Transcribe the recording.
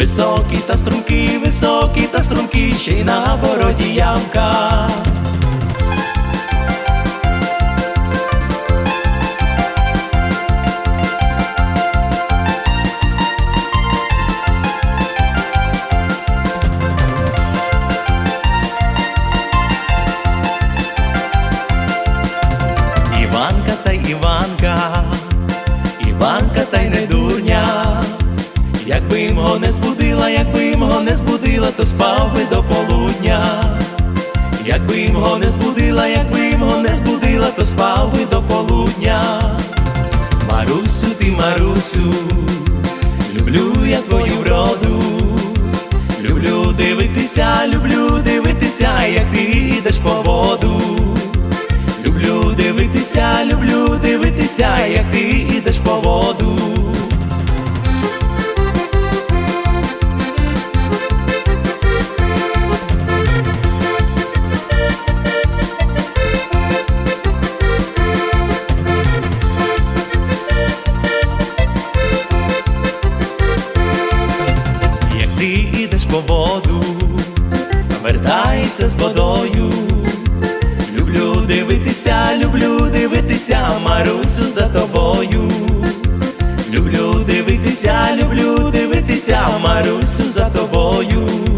Високий та стрункий, високий та стрункий, ще й на бороді ямка. Іванка та Іванка, Іванка та й не не збудила, то спав би до полудня. Якби його не збудила, якби його не збудила, то спав би до полудня. Марусю, ти Марусю, люблю я твою вроду. Люблю дивитися, люблю дивитися, як ти йдеш по воду. Люблю дивитися, люблю дивитися, як ти йдеш по воду. Йдеш по воду, вертаєшся з водою. Люблю дивитися, люблю дивитися, Марусю за тобою. Люблю дивитися, люблю дивитися, Марусю за тобою.